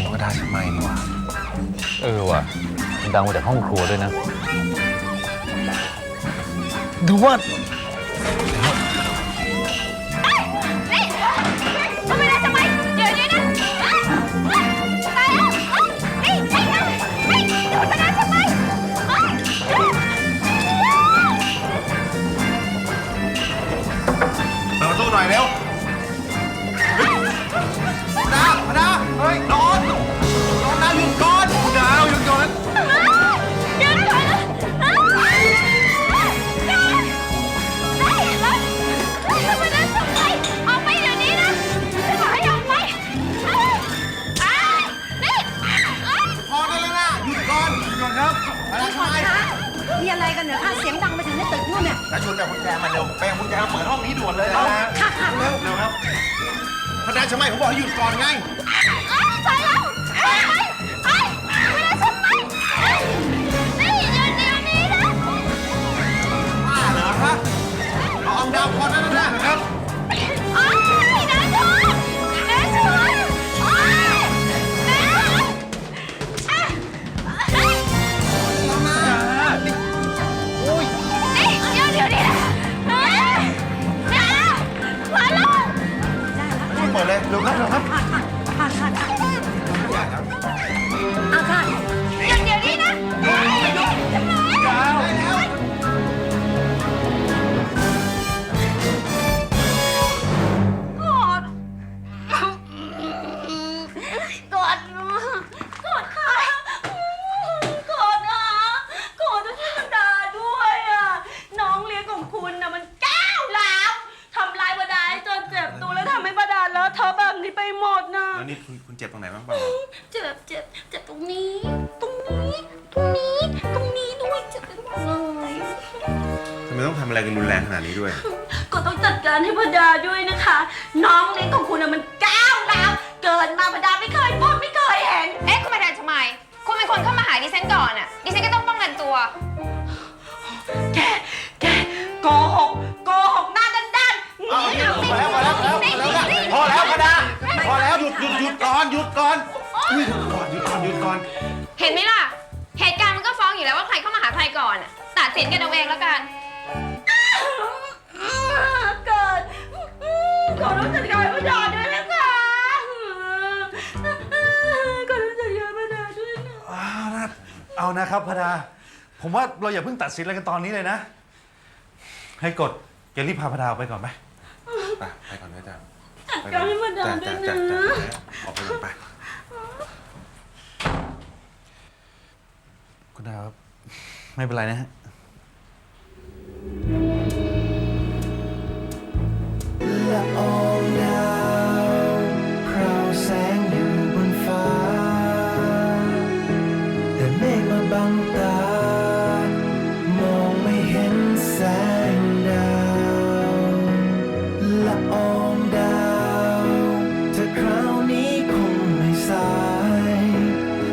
ริงว่าได้ทำไมนี่หว่าเออว่ะมันดังมาจากห้องครัวด้วยนะ ดูว่านี่ทำไมได้ทำไม เดี๋ยวนี้นะตายแล้วนี่นี่นะนี่เดี๋ยวมาได้ทำไมเปิดประตูหน่อยเร็ว มีอะไรกันเหรอคะเสียงดังไปถึงในตึกนู่นเนี่ยแล้วชวนแบบกุญแจมาเร็วไปเอากุญแจมาเปิดห้องนี้ด่วนเลยนะค่ะค่ะเร็วเร็วครับพนักทำไมผมบอกให้หยุดก่อนไงตายแล้วไป แล้วนี่คุณคุณเจ็บตรงไหนบ้างเปล่าเจ็บเจ็บเจ็บตรงนี้ ตรงนี้ ตรงนี้ ตรงนี้ด้วยเจ็บไปหมดเลยทำไมต้องทำอะไรกันรุนแรงขนาดนี้ด้วย ก็ต้องจัดการให้พดาด้วยนะคะ น้องเลี้ยงของคุณน่ะมันก้าวร้าวเกิดมาพดาไม่เคยพบไม่เคยเห็น เอ๊ะคุณมาแทนทำไม คุณเป็นคนเข้ามาหาดิฉันก่อนอะ ดิฉันก็ต้องป้องกันตัว แกแก หยุดหยุดก่อนหยุดก่อนหยุดก่อนหยุดก่อนหยุดก่อน เห็นไหมล่ะ เหตุการณ์มันก็ฟ้องอยู่แล้วว่าใครเข้ามาหาใครก่อนอะตัดสินกันเอาเองแล้วกัน เกิดขอต้องจัดการพดาด้วยนะคะขอต้องจัดการพดาด้วยนะเอานะเอานะครับพดา ผมว่าเราอย่าเพิ่งตัดสินอะไรกันตอนนี้เลยนะ ให้กดแกรีบพาพดาออกไปก่อนไหม ไปไปก่อนนะจ๊ะ เดี๋ยให้มาดามด้วยนะ ออกไปก่อนไปคุณดาวครับ ไม่เป็นไรนะฮะ ละอดาวพราแสงอยู่บนฟ้า แต่เมฆมาบังตา มองไม่เห็นแสงดาวละออ คราวนี้คงไม่สาย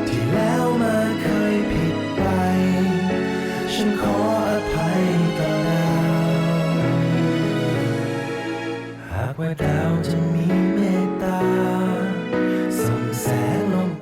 ที่แล้วมาเคยผิดไป ฉันขออภัยต่อดาว หากว่าดาวจะมี